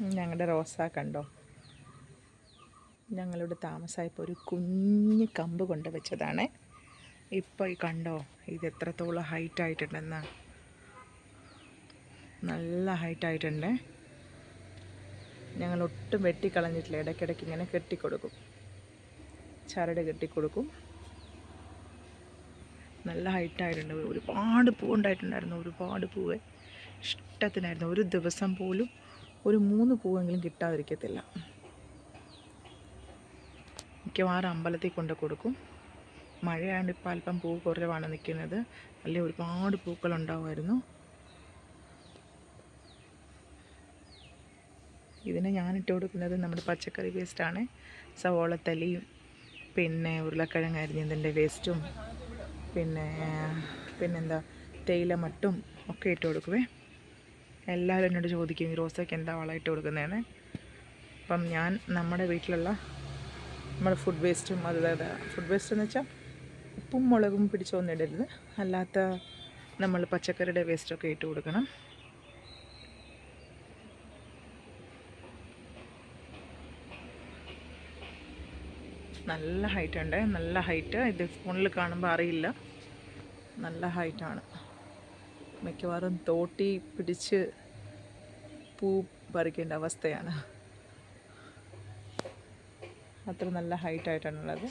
ഞങ്ങളുടെ റോസാ കണ്ടോ? ഞങ്ങളിവിടെ താമസമായപ്പോൾ ഒരു കുഞ്ഞ് കമ്പ് കൊണ്ട് വെച്ചതാണ്. ഇപ്പോൾ ഈ കണ്ടോ ഇത് എത്രത്തോളം ഹൈറ്റ് ആയിട്ടുണ്ടെന്ന്. നല്ല ഹൈറ്റ് ആയിട്ടുണ്ട്. ഞങ്ങൾ ഒട്ടും വെട്ടിക്കളഞ്ഞിട്ടില്ല. ഇടയ്ക്കിടയ്ക്ക് ഇങ്ങനെ കെട്ടിക്കൊടുക്കും. ചരട് കെട്ടിക്കൊടുക്കും. നല്ല ഹൈറ്റായിട്ടുണ്ട് ഒരുപാട് പൂവുണ്ടായിട്ടുണ്ടായിരുന്നു. ഒരുപാട് പൂവ് ഇഷ്ടത്തിനായിരുന്നു. ഒരു ദിവസം പോലും ഒരു മൂന്ന് പൂവെങ്കിലും കിട്ടാതിരിക്കത്തില്ല. മിക്കവാറും അമ്പലത്തിൽ കൊണ്ട് കൊടുക്കും. മഴയായതുകൊണ്ട് ഇപ്പോൾ അല്പം പൂ കുറവാണ് നിൽക്കുന്നത് അല്ലെ ഒരുപാട് പൂക്കൾ ഉണ്ടാവുമായിരുന്നു ഇതിനെ ഞാൻ ഇട്ട് കൊടുക്കുന്നത് നമ്മുടെ പച്ചക്കറി വേസ്റ്റാണ്. സവോളത്തലിയും പിന്നെ ഉരുളക്കിഴങ്ങ് അരിഞ്ഞതിന്റെ വേസ്റ്റും പിന്നെ പിന്നെന്താ തേയില മട്ടും ഒക്കെ ഇട്ട് കൊടുക്കുവേ. എല്ലാവരും എന്നോട് ചോദിക്കും ഈ റോസയ്ക്ക് എന്താ വളമായിട്ട് കൊടുക്കുന്നതെന്ന്? അപ്പം ഞാൻ നമ്മുടെ വീട്ടിലുള്ള നമ്മുടെ ഫുഡ് വേസ്റ്റും അതായത് ഫുഡ് വേസ്റ്റ് എന്ന് വെച്ചാൽ ഉപ്പും മുളകും പിടിച്ചൊന്നും ഇടരുത്. അല്ലാത്ത നമ്മൾ പച്ചക്കറിയുടെ വേസ്റ്റൊക്കെ ഇട്ട് കൊടുക്കണം. നല്ല ഹൈറ്റ് ഉണ്ട്. നല്ല ഹൈറ്റ് ഇത് ഫോണിൽ കാണുമ്പോൾ അറിയില്ല. നല്ല ഹൈറ്റാണ് മിക്കവാറും തോട്ടി പിടിച്ച് പൂ പറിക്കേണ്ട അവസ്ഥയാണ്. അത്ര നല്ല ഹൈറ്റായിട്ടാണുള്ളത്.